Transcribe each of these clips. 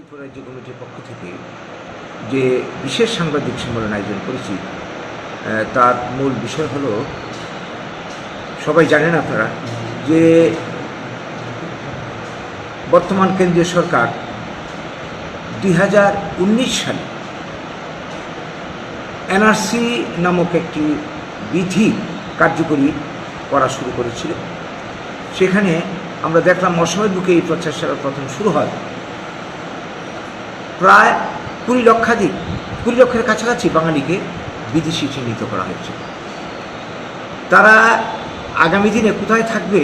ত্রিপুরা রাজ্য কমিটির পক্ষ থেকে যে বিশেষ সাংবাদিক সম্মেলন আয়োজন করেছি তার মূল বিষয় হলো, সবাই জানেন আপনারা, যে বর্তমান কেন্দ্রীয় সরকার দুই হাজার উনিশ সালে এনআরসি নামক একটি বিধি কার্যকরী করা শুরু করেছিল। সেখানে আমরা দেখলাম অসময়ের বুকে এই প্রচেষ্টা প্রথম শুরু হয়। প্রায় কুড়ি লক্ষাধিক, কুড়ি লক্ষের কাছাকাছি বাঙালিকে বিদেশি চিহ্নিত করা হয়েছে। তারা আগামী দিনে কোথায় থাকবে,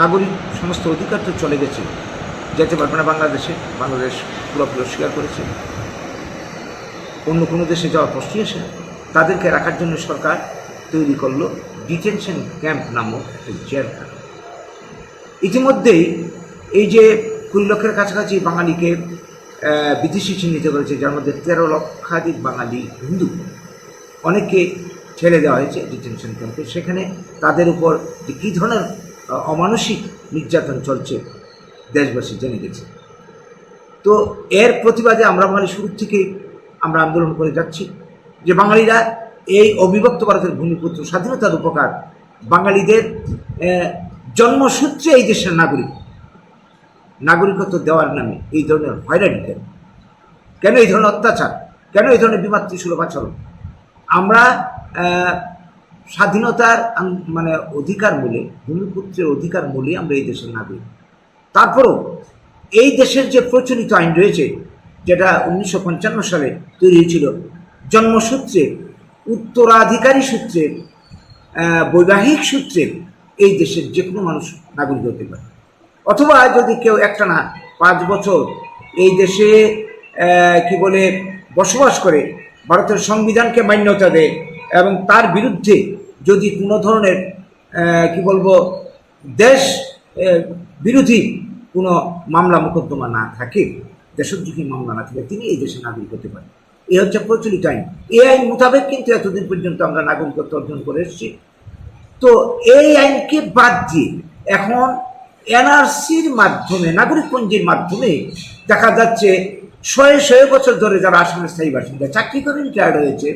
নাগরিক সমস্ত অধিকার তো চলে গেছে, যেতে পারবে না বাংলাদেশে, বাংলাদেশ পুরোপুরি অস্বীকার করেছে। অন্য কোনো দেশে যাওয়ার প্রশ্নই আসে। তাদেরকে রাখার জন্য সরকার তৈরি করল ডিটেনশন ক্যাম্প নামক একটা জেলখানা। ইতিমধ্যেই এই যে কুড়ি লক্ষের কাছাকাছি বাঙালিকে বিদেশি চিহ্নিত করেছে যার মধ্যে তেরো লক্ষাধিক বাঙালি হিন্দু। অনেককে ছেড়ে দেওয়া হয়েছে ডিটেনশন ক্যাম্পে। সেখানে তাদের উপর কী ধরনের অমানসিক নির্যাতন চলছে, দেশবাসী জেনে গেছে। তো এর প্রতিবাদে আমরা বাঙালি শুরু থেকেই আমরা আন্দোলন করে যাচ্ছি যে বাঙালিরা এই অবিভক্ত ভারতের ভূমিপুত্র, স্বাধীনতার উপকার বাঙালিদের জন্মসূত্রে এই দেশের নাগরিক। নাগরিকত্ব দেওয়ার নামে এই ধরনের হয়রানি কেন? কেন এই ধরনের অত্যাচার? কেন এই ধরনের বিমাতৃসুলভ আচরণ? আমরা স্বাধীনতার মানে অধিকার মূলে, ভূমিপুত্রের অধিকার মূলে আমরা এই দেশের নাগরিক। তারপরও এই দেশের যে প্রচলিত আইন রয়েছে, যেটা উনিশশো পঞ্চান্ন সালে তৈরি হয়েছিল, জন্মসূত্রে, উত্তরাধিকারী সূত্রে বৈবাহিক সূত্রে এই দেশের যে কোনো মানুষ নাগরিক হতে পারে। অথবা যদি কেউ একটা না, পাঁচ বছর এই দেশে কি বলে, বসবাস করে, ভারতের সংবিধানকে মান্যতা দেয় এবং তার বিরুদ্ধে যদি কোনো ধরনের কি বলব, দেশ বিরোধী কোনো মামলা মোকদ্দমা না থাকে, দেশোদ্যোগী মামলা না থাকে, তিনি এই দেশে নাগরিক হতে পারেন। এ হচ্ছে প্রচলিত আইন। এই আইন মোতাবেক কিন্তু এতদিন পর্যন্ত আমরা নাগরিকত্ব অর্জন করে এসেছি। তো এই আইনকে বাদ দিয়ে এখন এনআরসির মাধ্যমে, নাগরিকপঞ্জির মাধ্যমে দেখা যাচ্ছে শয়ে শয়ে বছর ধরে যারা আসামের স্থায়ী বাসিন্দা, চাকরি করে রিটায়ার্ড হয়েছে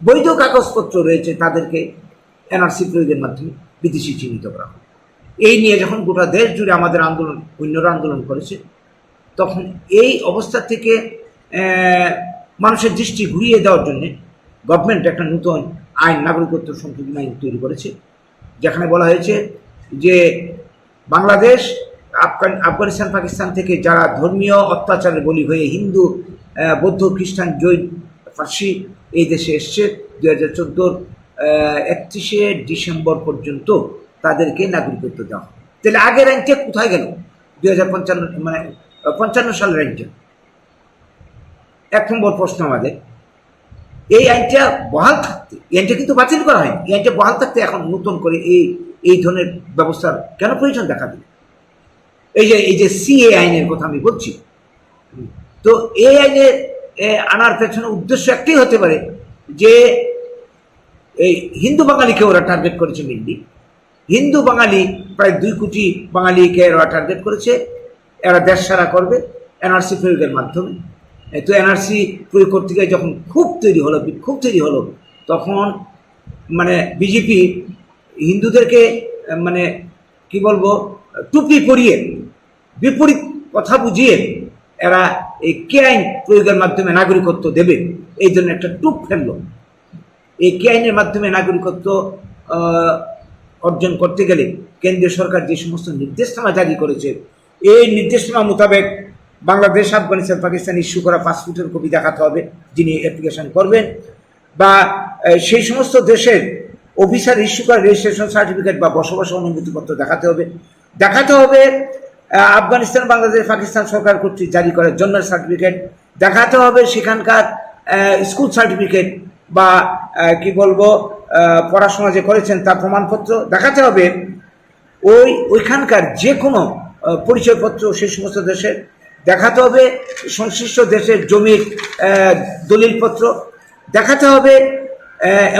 বৈধ কাগজপত্র রয়েছে তাদেরকে এনআরসি প্রয়োগের মাধ্যমে বিদেশি চিহ্নিত করা হয়। এই নিয়ে যখন গোটা দেশ জুড়ে আমাদের আন্দোলন, অন্যরা আন্দোলন করেছে, তখন এই অবস্থা থেকে মানুষের দৃষ্টি ঘুরিয়ে দেওয়ার জন্য গভর্নমেন্ট একটা নতুন আইন, নাগরিকত্ব সংশোধন আইন তৈরি করেছে, যেখানে বলা হয়েছে যে বাংলাদেশ, আফগান, আফগানিস্তান, পাকিস্তান থেকে যারা ধর্মীয় অত্যাচারের বলি হয়ে হিন্দু বৌদ্ধ, খ্রিস্টান, জৈন, ফার্সি এই দেশে এসছে দু হাজার চোদ্দোর একত্রিশে ডিসেম্বর পর্যন্ত তাদেরকে নাগরিকত্ব দেওয়া। তাহলে আগের আইনটা কোথায় গেল দু হাজার পঞ্চান্ন মানে পঞ্চান্ন সালের আইনটা এক নম্বর প্রশ্ন আমাদের, এই আইনটা বহাল থাকতে, এই আইনটা কিন্তু বাতিল করা হয়নি, এই আইনটা বহাল থাকতে এখন নতুন করে এই এই ধরনের ব্যবস্থার কেন প্রয়োজন দেখা দিল? এই যে এই যে সিএ আইনের কথা আমি বলছি, তো এই আইনের আনার পেছনে উদ্দেশ্য একটাই হতে পারে যে, এই হিন্দু বাঙালিকে ওরা টার্গেট করেছে মেনলি হিন্দু বাঙালি, প্রায় দুই কোটি বাঙালিকে এরা টার্গেট করেছে। এরা দেশ সারা করবে এনআরসি প্রয়োগের মাধ্যমে। তো এনআরসি প্রয়োগ করতে গিয়ে যখন খুব তৈরি হলো, খুব তৈরি হলো, তখন মানে বিজেপি হিন্দুদেরকে মানে কি বলব, টুপি পরিয়ে, বিপরীত কথা বুঝিয়ে এরা এই কে আইন প্রয়োগের মাধ্যমে নাগরিকত্ব দেবে। এই জন্য একটা টুপ ফেলল। এই কে আইনের মাধ্যমে নাগরিকত্ব অর্জন করতে গেলে কেন্দ্রীয় সরকার যে সমস্ত নির্দেশনামা জারি করেছে, এই নির্দেশনামা মোতাবেক বাংলাদেশ, আফগানিস্তান, পাকিস্তান ইস্যু করা পাসপোর্টের কপি দেখাতে হবে, যিনি অ্যাপ্লিকেশন করবেন। বা সেই সমস্ত দেশের অফিসার ইস্যু করা রেজিস্ট্রেশন সার্টিফিকেট বা বসবাস অনুমতিপত্র দেখাতে হবে। দেখাতে হবে আফগানিস্তান, বাংলাদেশ, পাকিস্তান সরকার কর্তৃক জারি করা জন্মের সার্টিফিকেট দেখাতে হবে সেখানকার স্কুল সার্টিফিকেট বা কি বলব পড়াশোনা যে করেছেন তার প্রমাণপত্র। দেখাতে হবে ওই, ওইখানকার যে কোনো পরিচয়পত্র সেই সমস্ত দেশের। দেখাতে হবে সংশ্লিষ্ট দেশের জমির দলিলপত্র। দেখাতে হবে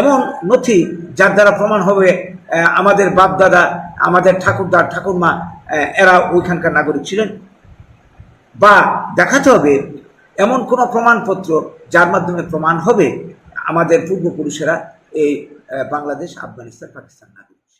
এমন নথি, যার দ্বারা প্রমাণ হবে আমাদের বাপ দাদা আমাদের ঠাকুরদার ঠাকুরমা এরা ওইখানকার নাগরিক ছিলেন। বা দেখাতে হবে, এমন কোনো প্রমাণপত্র যার মাধ্যমে প্রমাণ হবে, আমাদের পূর্বপুরুষেরা এই বাংলাদেশ, আফগানিস্তান, পাকিস্তান নাগরিক।